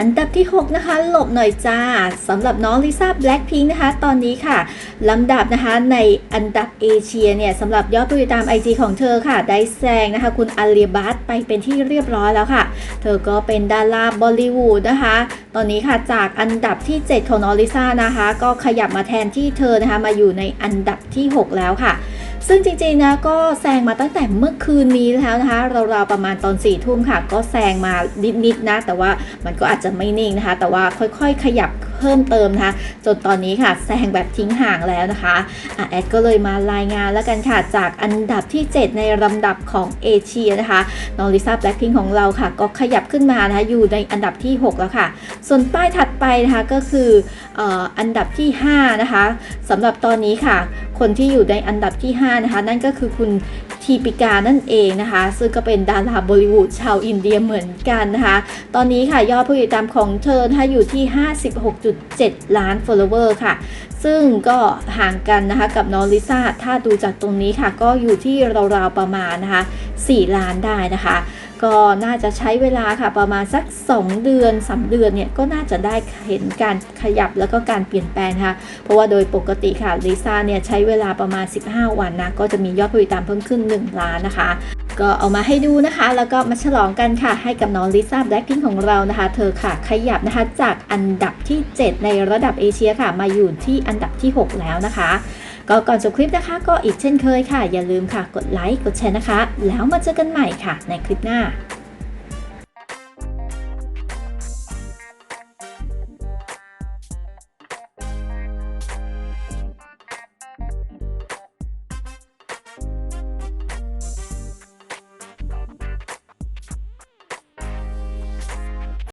อันดับที่ 6 นะคะ หลบหน่อยจ้าสำหรับน้องลิซ่าแบล็คพิงค์นะคะ ตอนนี้ค่ะลำดับนะคะในอันดับเอเชียเนี่ยสำหรับยอดผู้ติดตาม IG ของเธอค่ะ ได้แซงนะคะ คุณอาลีบัตไปเป็นที่เรียบร้อยแล้วค่ะ เธอก็เป็นดาราบอลลีวูดนะคะ ตอนนี้ค่ะจากอันดับที่ 7 ของน้องลิซ่านะคะ ก็ขยับมาแทนที่เธอนะคะมาอยู่ในอันดับที่ 6 แล้วค่ะ ซึ่งจริงๆนะก็แซงมาตั้งแต่เมื่อคืนนี้แล้วนะคะราวๆประมาณตอน4ี่ทุ่มค่ะ ก็แซงมานิดๆนะ แต่ว่ามันก็อาจจะไม่นิ่งนะคะ แต่ว่าค่อยๆขยับ พิ่มเติมนะคะ จนตอนนี้ค่ะแซงแบบทิ้งห่างแล้วนะคะอะแอดก็เลยมารายงานแล้วกันค่ะ จากอันดับที่ 7 ในลำดับของเอเชียนะคะน้องลิซ่าแบล็คพิงของเราค่ะ ก็ขยับขึ้นมานะคะอยู่ในอันดับที่ 6 แล้วค่ะ ส่วนป้ายถัดไปนะคะก็คืออ,อันดับที่ 5 นะคะสำหรับตอนนี้ค่ะ คนที่อยู่ในอันดับที่ 5 นะคะ นั่นก็คือคุณทีปิกานั่นเองนะคะ ซึ่งก็เป็นดาราบอลิวูดชาวอินเดียเหมือนกันนะคะ ตอนนี้ค่ะยอดผู้ติดตามของเธอนะคะอยู่ที่56.7ล้าน follower ค่ะ ซึ่งก็ห่างกันนะคะกับน้องลิซ่า ถ้าดูจากตรงนี้ค่ะ ก็อยู่ที่ราวๆประมาณนะคะ 4 ล้านได้นะคะ ก็น่าจะใช้เวลาค่ะประมาณสัก 2 เดือน3เดือนเนี่ยก็น่าจะได้เห็นการขยับแล้วก็การเปลี่ยนแปลงค่ะ เพราะว่าโดยปกติค่ะลิซ่าเนี่ยใช้เวลาประมาณ 15 วันนะก็จะมียอดผู้ติดตามเพิ่มขึ้น 1 ล้านนะคะ ก็เอามาให้ดูนะคะ แล้วก็มาฉลองกันค่ะ ให้กับน้องลิซ่าแบล็คพิงของเรานะคะ เธอค่ะขยับนะคะจากอันดับที่ 7 ในระดับเอเชียค่ะ มาอยู่ที่อันดับที่ 6 แล้วนะคะ ก็ก่อนจบคลิปนะคะ ก็อีกเช่นเคยค่ะ อย่าลืมค่ะ กดไลค์ กดแชร์นะคะ แล้วมาเจอกันใหม่ค่ะ ในคลิปหน้า